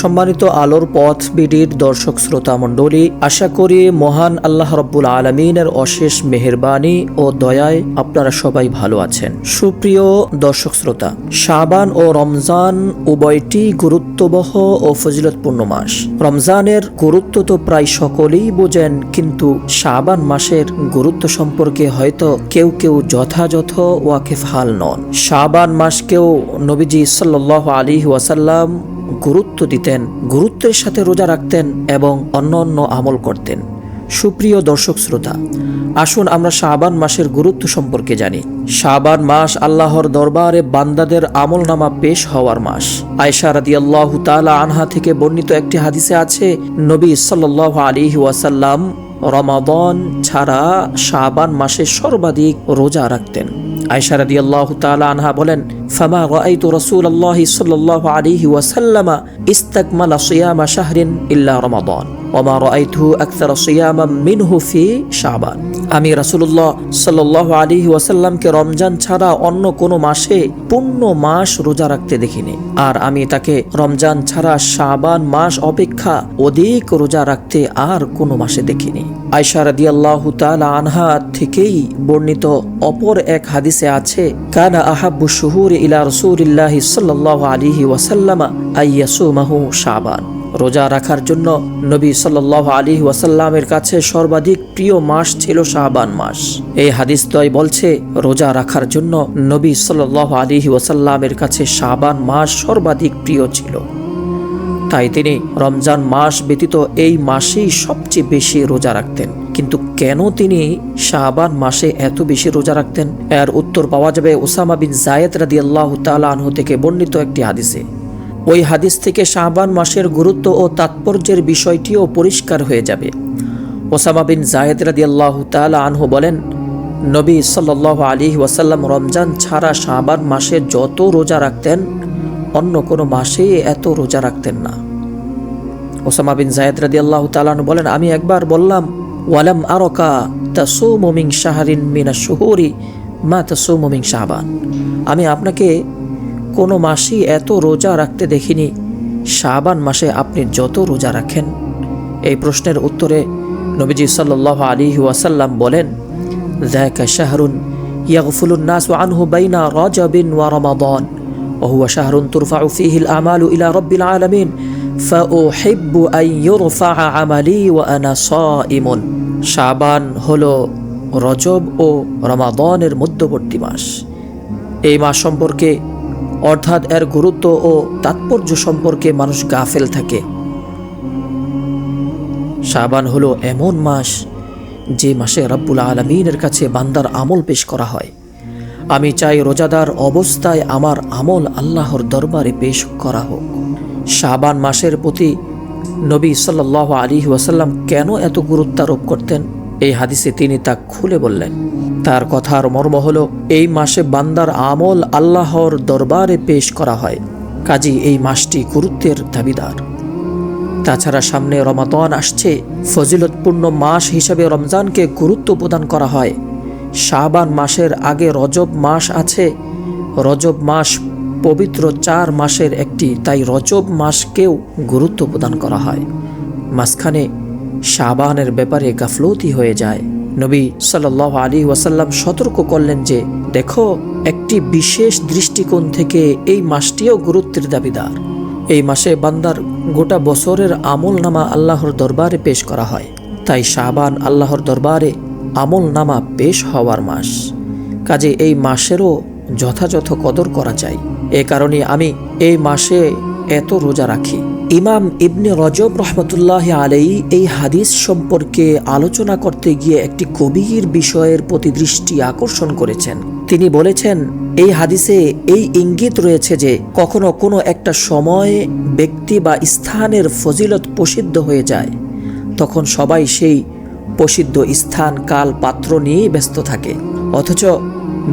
সম্মানিত আলোর পথ বিডির দর্শক শ্রোতা মণ্ডলী, আশা করি মহান আল্লাহ রব্বুল আলমিনের অশেষ মেহেরবানি ও দয়ায় আপনারা সবাই ভালো আছেন। সুপ্রিয় দর্শক শ্রোতা, শাবান ও রমজান উভয়টি গুরুত্ববহ ও ফজিলতপূর্ণ মাস। রমজানের গুরুত্ব তো প্রায় সকলেই বোঝেন, কিন্তু শাবান মাসের গুরুত্ব সম্পর্কে হয়তো কেউ কেউ যথাযথ ওয়াকিফ হাল নন। শাবান মাসকেও নবীজি সাল্লাহ আলী ওয়াসাল্লাম গুরুত্ব দিতেন, গুরুত্বের সাথে রোজা রাখতেন এবং অন্য অন্য আমল করতেন। সুপ্রিয় দর্শক শ্রোতা, আসুন আমরা শাবান মাসের গুরুত্ব সম্পর্কে জানি। শাবান মাস আল্লাহর দরবারে বান্দাদের আমল নামা পেশ হওয়ার মাস। আয়সা রাদি আল্লাহ তালা আনহা থেকে বর্ণিত একটি হাদিসে আছে, নবী সাল্লাহ আলী ওয়াসাল্লাম রমাদন ছাড়া শাবান মাসে সর্বাধিক রোজা রাখতেন। আয়সা রাদি আল্লাহ তালা আনহা বলেন ফামা রাআইতু রাসূলুল্লাহ সাল্লাল্লাহু আলাইহি ওয়াসাল্লাম ইস্তাকমালা সিয়ামা শাহরিন ইল্লা রমাদান ওমা রাআইতুহু আকসারা সিয়ামাম মিনহু ফি শাবান। আমি রাসূলুল্লাহ সাল্লাল্লাহু আলাইহি ওয়াসাল্লামকে রমজান ছাড়া অন্য কোনো মাসে পূর্ণ মাস রোজা রাখতে দেখিনি। আর আমি তাকে রমজান ছাড়া শাবান মাস অপেক্ষা অধিক রোজা রাখতে আর কোনো মাসে দেখিনি। আয়সা রাদিয়াল্লাহু তাআলা আনহা থেকেই বর্ণিত অপর এক হাদিসে আছে, কানা আহাব্বু শুহুর ইলা রসুলিল্লাহি সাল্লাল্লাহু আলাইহি ওয়াসাল্লাম আইয়াসুমাহু শাবান। রোজা রাখার জন্য নবী সাল্লাল্লাহু আলী ওয়াসাল্লামের কাছে সর্বাধিক প্রিয় মাস ছিল শাহবান মাস। এই হাদিস দয় বলছে, রোজা রাখার জন্য নবী সাল্লাল্লাহু আলী ওয়াসাল্লামের কাছে শাহবান মাস সর্বাধিক প্রিয় ছিল। তাই তিনি রমজান মাস ব্যতীত এই মাসেই সবচেয়ে বেশি রোজা রাখতেন। কিন্তু কেন তিনি শাহবান মাসে এত বেশি রোজা রাখতেন? এর উত্তর পাওয়া যাবে ওসামা বিন জায়েদ রাদি আল্লাহ আনহু থেকে বর্ণিত একটি হাদিসে। ওই হাদিস থেকে শাহবান মাসের গুরুত্ব ও তাৎপর্যের বিষয়টিও পরিষ্কার হয়ে যাবে। ওসামা বিন জায়েদ রাদি আল্লাহ আনহু বলেন, নবী সাল্লাহ আলী ওয়াসাল্লাম রমজান ছাড়া শাহবান মাসে যত রোজা রাখতেন, অন্য কোনো মাসে এত রোজা রাখতেন না। ওসামা বিন জায়েদ রাদি আল্লাহ তালান বলেন, আমি একবার বললাম ওয়ালাম আরকা তাসো মমিং শাহরিন মিনা শুহুরি মা তাসো মমিং শাহবান আমি আপনাকে কোনো মাসই এত রোজা রাখতে দেখিনি শাহবান মাসে আপনি যত রোজা রাখেন এই প্রশ্নের উত্তরে নবীজি সাল্লাহ আলী ওয়াসাল্লাম বলেন ذاك شهر يغفل الناس عنه بين رجب ورمضان وهو شهر ترفع فيه الأعمال إلى رب العالمين ফাউহিব্বু আইয়ুরফা শাবান হল রজব ও রমাদনের মধ্যবর্তী মাস। এই মাস সম্পর্কে, অর্থাৎ এর গুরুত্ব ও তাৎপর্য সম্পর্কে মানুষ গাফেল থাকে। শাবান হলো এমন মাস যে মাসে রব্বুল আলমিনের কাছে বান্দার আমল পেশ করা হয়। আমি চাই রোজাদার অবস্থায় আমার আমল আল্লাহর দরবারে পেশ করা হোক। শাবান মাসের প্রতি নবী সাল্লাহ আলী ওয়াসাল্লাম কেন এত গুরুত্ব আরোপ করতেন? এই হাদিসে তিনি তা খুলে বললেন। তার কথার মর্ম হল, এই মাসে বান্দার আমল আল্লাহর দরবারে পেশ করা হয়। কাজী, এই মাসটি গুরুত্বের দাবিদার। তাছাড়া সামনে রমাদান আসছে। ফজিলতপূর্ণ মাস হিসেবে রমজানকে গুরুত্ব প্রদান করা হয়। শাবান মাসের আগে রজব মাস আছে। রজব মাস পবিত্র চার মাসের একটি, তাই রজব মাসকেও গুরুত্ব প্রদান করা হয়। মাঝখানে শাবানের ব্যাপারে গাফলতি হয়ে যায়। নবী সাল্লাহ আলী ওয়াসাল্লাম সতর্ক করলেন যে, দেখো, একটি বিশেষ দৃষ্টিকোণ থেকে এই মাসটিও গুরুত্বের দাবিদার। এই মাসে বান্দার গোটা বছরের আমল নামা আল্লাহর দরবারে পেশ করা হয়। তাই শাহবান আল্লাহর দরবারে আমল নামা পেশ হওয়ার মাস। কাজে এই মাসেরও যথাযথ কদর করা চাই এ কারণে আমি এই মাসে এত রোজা রাখি। ইমাম ইবনে রজব রহমতুল্লাহ আলাই এই হাদিস সম্পর্কে আলোচনা করতে গিয়ে একটি গভীর বিষয়ের প্রতি দৃষ্টি আকর্ষণ করেছেন। তিনি বলেছেন, এই হাদিসে এই ইঙ্গিত রয়েছে যে, কখনো কোনো একটা সময় ব্যক্তি বা স্থানের ফজিলত প্রসিদ্ধ হয়ে যায়। তখন সবাই সেই প্রসিদ্ধ স্থান কাল পাত্র নিয়েই ব্যস্ত থাকে। অথচ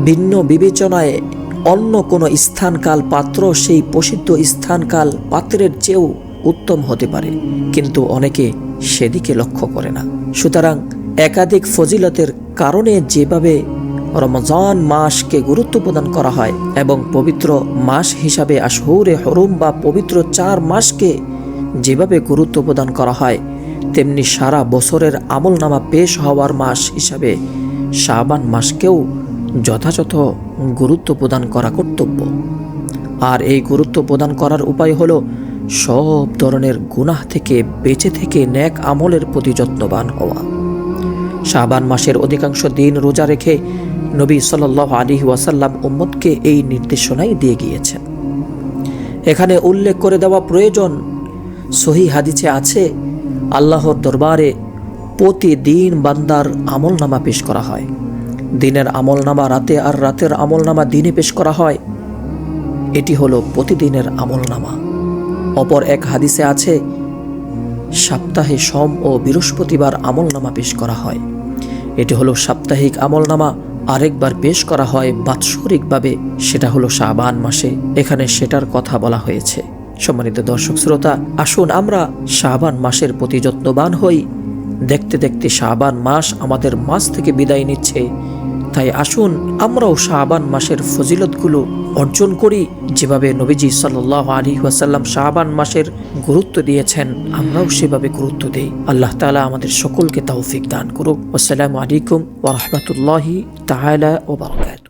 ভিন্ন বিবেচনায় অন্য কোনো স্থানকাল পাত্র সেই প্রসিদ্ধ স্থানকাল পাত্রের চেয়েও উত্তম হতে পারে। কিন্তু অনেকে সেদিকে লক্ষ্য করে না। সুতরাং একাধিক ফজিলতের কারণে যেভাবে রমজান মাসকে গুরুত্ব প্রদান করা হয় এবং পবিত্র মাস হিসাবে আশহুরে হরুম বা পবিত্র চার মাসকে যেভাবে গুরুত্ব প্রদান করা হয় তেমনি সারা বছরের আমল নামা পেশ হওয়ার মাস হিসাবে শাবান মাসকেও যথাযথ গুরুত্ব প্রদান করা কর্তব্য। আর এই গুরুত্ব প্রদান করার উপায় হলো সব ধরনের গুনাহ থেকে বেঁচে থেকে ন্যাক আমলের প্রতি যত্নবান হওয়া। শাবান মাসের অধিকাংশ দিন রোজা রেখে নবী সাল আলী ওয়াসাল্লাম উম্মদকে এই নির্দেশনাই দিয়ে গিয়েছেন। এখানে উল্লেখ করে দেওয়া প্রয়োজন, সহি হাদিসে আছে আল্লাহর দরবারে প্রতিদিন বান্দার আমল নামা পেশ করা হয়। দিনের আমল নামা রাতে আর রাতের আমল নামা দিনে পেশ করা হয়। এটি হলো প্রতিদিনের আমল নামা অপর এক হাদিসে আছে, সপ্তাহে সোম ও বৃহস্পতিবার আমল নামা পেশ করা হয়। এটি হলো সাপ্তাহিক আমল নামা আরেকবার পেশ করা হয় বাৎসরিকভাবে, সেটা হলো শাবান মাসে। এখানে সেটার কথা বলা হয়েছে। সম্মানিত দর্শক শ্রোতা, আসুন আমরা শাবান মাসের প্রতি যত্নবান হই। দেখতে দেখতে শাবান মাস আমাদের মাস থেকে বিদায় নিচ্ছে। তাই আসুন আমরাও শাবান মাসের ফজিলতগুলো অর্জন করি। যেভাবে নবীজি সাল্লাহ আলী ওয়াসাল্লাম শাবান মাসের গুরুত্ব দিয়েছেন, আমরাও সেভাবে গুরুত্ব দিই। আল্লাহ তালা আমাদের সকলকে তৌফিক দান করুক। আসসালামু আলাইকুম ওরহমতুল্লাহি তাহলা ও বারকাত